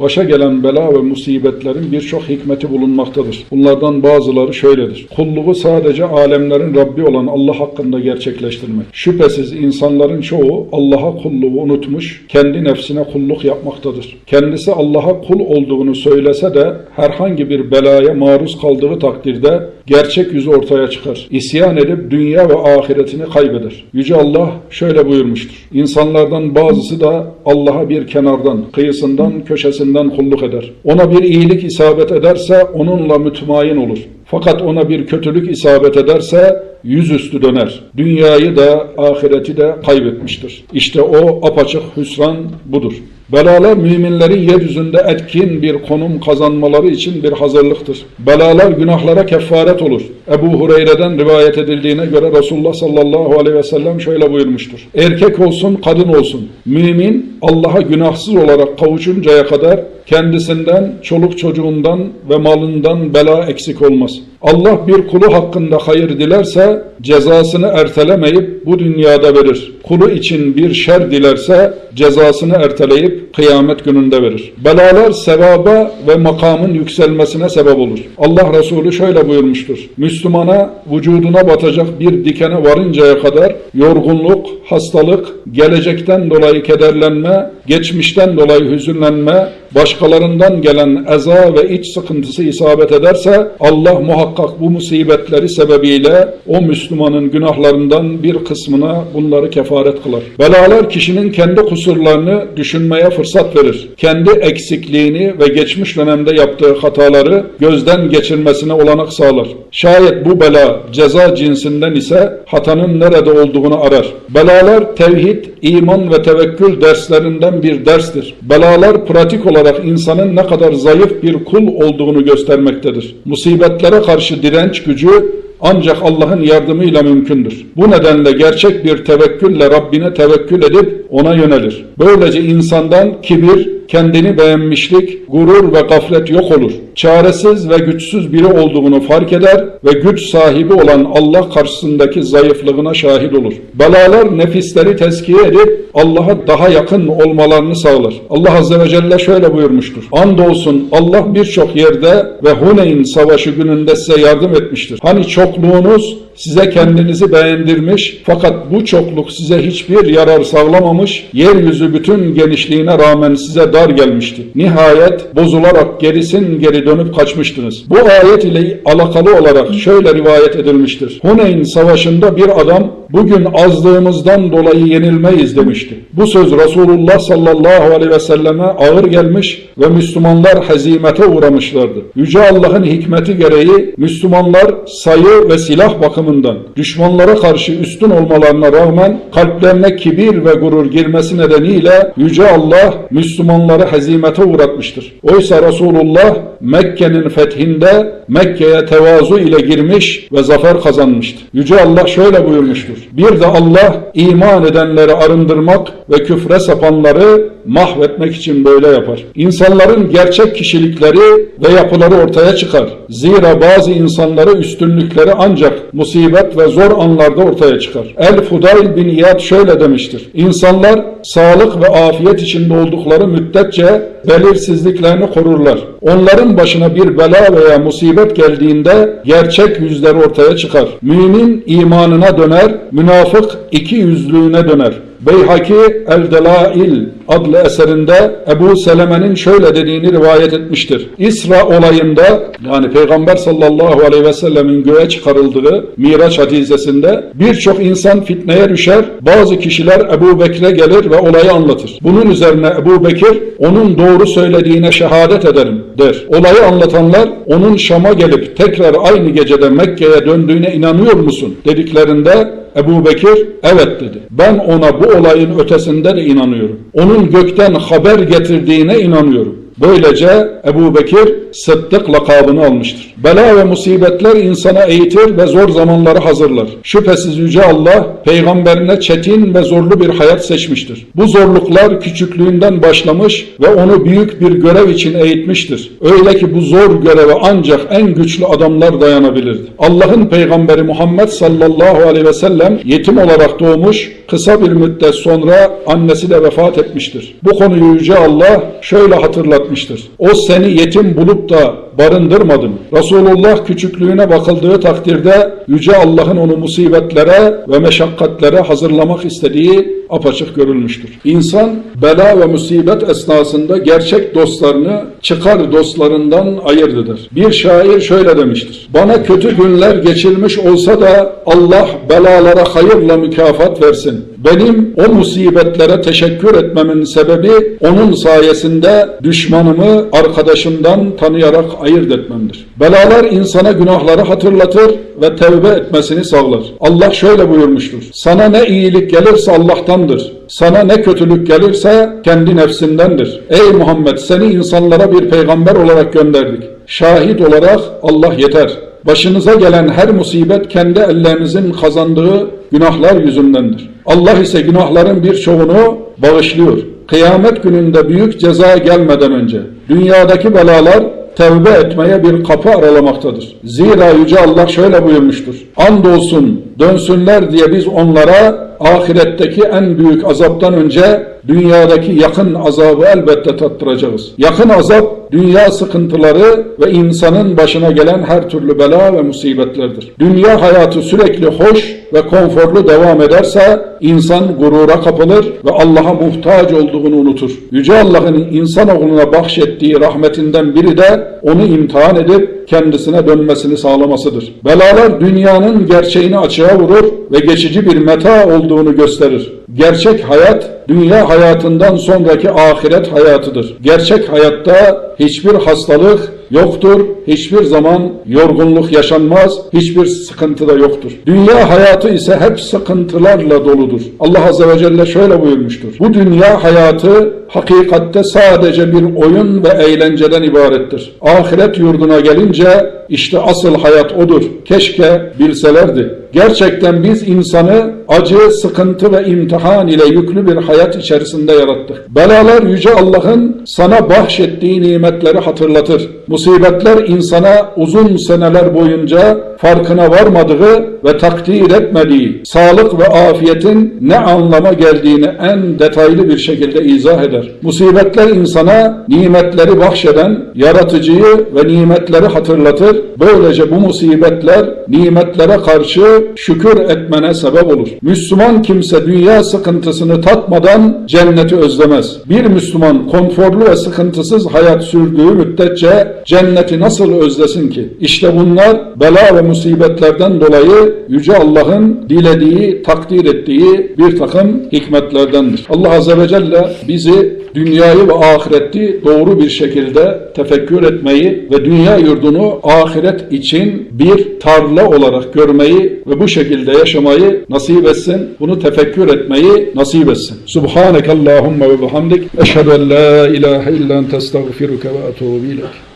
Başa gelen bela ve musibetlerin birçok hikmeti bulunmaktadır. Bunlardan bazıları şöyledir. Kulluğu sadece alemlerin Rabbi olan Allah hakkında gerçekleştirmek. Şüphesiz insanların çoğu Allah'a kulluğu unutmuş, kendi nefsine kulluk yapmaktadır. Kendisi Allah'a kul olduğunu söylese de herhangi bir belaya maruz kaldığı takdirde gerçek yüzü ortaya çıkar. İsyan edip dünya ve ahiretini kaybeder. Yüce Allah şöyle buyurmuştur. İnsanlardan bazısı da Allah'a bir kenardan, kıyısından, köşesinden kulluk eder. Ona bir iyilik isabet ederse onunla mütmain olur. Fakat ona bir kötülük isabet ederse yüzüstü döner. Dünyayı da ahireti de kaybetmiştir. İşte o apaçık hüsran budur. Belalar müminlerin yeryüzünde etkin bir konum kazanmaları için bir hazırlıktır. Belalar günahlara kefaret olur. Ebu Hureyre'den rivayet edildiğine göre Resulullah sallallahu aleyhi ve sellem şöyle buyurmuştur. Erkek olsun kadın olsun mümin Allah'a günahsız olarak kavuşuncaya kadar kendisinden, çoluk çocuğundan ve malından bela eksik olmaz. Allah bir kulu hakkında hayır dilerse cezasını ertelemeyip bu dünyada verir. Kulu için bir şer dilerse cezasını erteleyip kıyamet gününde verir. Belalar sevaba ve makamın yükselmesine sebep olur. Allah Resulü şöyle buyurmuştur. Müslümana vücuduna batacak bir dikene varıncaya kadar yorgunluk, hastalık, gelecekten dolayı kederlenme, geçmişten dolayı hüzünlenme, başkalarından gelen eza ve iç sıkıntısı isabet ederse Allah muhakkak bu musibetleri sebebiyle o Müslümanın günahlarından bir kısmına bunları kefaret kılar. Belalar kişinin kendi kusurlarını düşünmeye fırsat verir. Kendi eksikliğini ve geçmiş dönemde yaptığı hataları gözden geçirmesine olanak sağlar. Şayet bu bela ceza cinsinden ise hatanın nerede olduğunu arar. Belalar tevhid, iman ve tevekkül derslerinden bir derstir. Belalar pratik olarak insanın ne kadar zayıf bir kul olduğunu göstermektedir. Musibetlere karşı direnç gücü ancak Allah'ın yardımıyla mümkündür. Bu nedenle gerçek bir tevekkülle Rabbine tevekkül edip ona yönelir. Böylece insandan kibir, kendini beğenmişlik, gurur ve gaflet yok olur. Çaresiz ve güçsüz biri olduğunu fark eder ve güç sahibi olan Allah karşısındaki zayıflığına şahit olur. Belalar nefisleri tezkiye edip Allah'a daha yakın olmalarını sağlar. Allah Azze ve Celle şöyle buyurmuştur. Andolsun Allah birçok yerde ve Huneyn savaşı gününde size yardım etmiştir. Hani çokluğunuz size kendinizi beğendirmiş fakat bu çokluk size hiçbir yarar sağlamamış, yeryüzü bütün genişliğine rağmen size dar gelmişti. Nihayet bozularak gerisin geri dönüp kaçmıştınız. Bu ayet ile alakalı olarak şöyle rivayet edilmiştir. Huneyn savaşında bir adam bugün azlığımızdan dolayı yenilmeyiz demişti. Bu söz Resulullah sallallahu aleyhi ve selleme ağır gelmiş ve Müslümanlar hezimete uğramışlardı. Yüce Allah'ın hikmeti gereği Müslümanlar sayı ve silah bakımından düşmanlara karşı üstün olmalarına rağmen kalplerine kibir ve gurur girmesi nedeniyle Yüce Allah Müslümanları hezimete uğratmıştır. Oysa Resulullah Mekke'nin fethinde Mekke'ye tevazu ile girmiş ve zafer kazanmıştı. Yüce Allah şöyle buyurmuştur. Bir de Allah iman edenleri arındırmak ve küfre sapanları mahvetmek için böyle yapar. İnsanların gerçek kişilikleri ve yapıları ortaya çıkar. Zira bazı insanları üstünlükleri ancak musibet ve zor anlarda ortaya çıkar. El-Fudayl bin İyad şöyle demiştir. İnsanlar sağlık ve afiyet içinde oldukları müddetçe belirsizliklerini korurlar. Onların başına bir bela veya musibet geldiğinde gerçek yüzleri ortaya çıkar. Mümin imanına döner, münafık iki yüzlüğüne döner. Beyhaki El-Delail adlı eserinde Ebu Seleme'nin şöyle dediğini rivayet etmiştir. İsra olayında yani Peygamber sallallahu aleyhi ve sellemin göğe çıkarıldığı Miraç hadisesinde birçok insan fitneye düşer. Bazı kişiler Ebu Bekir'e gelir ve olayı anlatır. Bunun üzerine Ebu Bekir onun doğru söylediğine şehadet ederim der. Olayı anlatanlar onun Şam'a gelip tekrar aynı gecede Mekke'ye döndüğüne inanıyor musun dediklerinde Ebu Bekir evet dedi. Ben ona bu olayın ötesinde de inanıyorum. Onun gökten haber getirdiğine inanıyorum. Böylece Ebu Bekir Sıddık lakabını almıştır. Bela ve musibetler insana eğitir ve zor zamanları hazırlar. Şüphesiz Yüce Allah peygamberine çetin ve zorlu bir hayat seçmiştir. Bu zorluklar küçüklüğünden başlamış ve onu büyük bir görev için eğitmiştir. Öyle ki bu zor göreve ancak en güçlü adamlar dayanabilirdi. Allah'ın peygamberi Muhammed sallallahu aleyhi ve sellem yetim olarak doğmuş, kısa bir müddet sonra annesi de vefat etmiştir. Bu konuyu Yüce Allah şöyle hatırlatmıştır. O seni yetim bulup da barındırmadı mı? Resulullah küçüklüğüne bakıldığı takdirde Yüce Allah'ın onu musibetlere ve meşakkatlere hazırlamak istediği apaçık görülmüştür. İnsan bela ve musibet esnasında gerçek dostlarını çıkar dostlarından ayırdıdır. Bir şair şöyle demiştir. Bana kötü günler geçirmiş olsa da Allah belalara hayırla mükafat versin. Benim o musibetlere teşekkür etmemin sebebi onun sayesinde düşmanımı arkadaşımdan tanıyarak ayırt etmemdir. Belalar insana günahları hatırlatır ve tevbe etmesini sağlar. Allah şöyle buyurmuştur. Sana ne iyilik gelirse Allah'tandır. Sana ne kötülük gelirse kendi nefsindendir. Ey Muhammed seni insanlara bir peygamber olarak gönderdik. Şahit olarak Allah yeter. Başınıza gelen her musibet kendi ellerinizin kazandığı günahlar yüzündendir. Allah ise günahların birçoğunu bağışlıyor. Kıyamet gününde büyük ceza gelmeden önce dünyadaki belalar tevbe etmeye bir kapı aralamaktadır. Zira Yüce Allah şöyle buyurmuştur. Andolsun dönsünler diye biz onlara ahiretteki en büyük azaptan önce dünyadaki yakın azabı elbette tattıracağız. Yakın azap dünya sıkıntıları ve insanın başına gelen her türlü bela ve musibetlerdir. Dünya hayatı sürekli hoş ve konforlu devam ederse insan gurura kapılır ve Allah'a muhtaç olduğunu unutur. Yüce Allah'ın insanoğluna bahşettiği rahmetinden biri de onu imtihan edip kendisine dönmesini sağlamasıdır. Belalar dünyanın gerçeğini açığa vurur ve geçici bir meta olduğunu gösterir. Gerçek hayat dünya hayatından sonraki ahiret hayatıdır. Gerçek hayatta hiçbir hastalık yoktur, hiçbir zaman yorgunluk yaşanmaz, hiçbir sıkıntı da yoktur. Dünya hayatı ise hep sıkıntılarla doludur. Allah Azze ve Celle şöyle buyurmuştur. Bu dünya hayatı hakikatte sadece bir oyun ve eğlenceden ibarettir. Ahiret yurduna gelince işte asıl hayat odur. Keşke bilselerdi. Gerçekten biz insanı acı, sıkıntı ve imtihan ile yüklü bir hayat içerisinde yarattık. Belalar Yüce Allah'ın sana bahşettiği nimetleri hatırlatır. Musibetler insana uzun seneler boyunca farkına varmadığı ve takdir etmediği sağlık ve afiyetin ne anlama geldiğini en detaylı bir şekilde izah eder. Musibetler insana nimetleri bahşeden yaratıcıyı ve nimetleri hatırlatır. Böylece bu musibetler nimetlere karşı şükür etmene sebep olur. Müslüman kimse dünya sıkıntısını tatmadan cenneti özlemez. Bir Müslüman konforlu ve sıkıntısız hayat sürdüğü müddetçe cenneti nasıl özlesin ki? İşte bunlar bela ve musibetlerden dolayı Yüce Allah'ın dilediği, takdir ettiği bir takım hikmetlerdendir. Allah Azze ve Celle bizi dünyayı ve ahireti doğru bir şekilde tefekkür etmeyi ve dünya yurdunu ahiret için bir tarla olarak görmeyi ve bu şekilde yaşamayı nasip etsin. Bunu tefekkür etmeyi nasip etsin. Subhaneke Allahumma ve bihamdik. Eşhedü en la ilahe illa ente estağfiruke ve etûbü ileyk.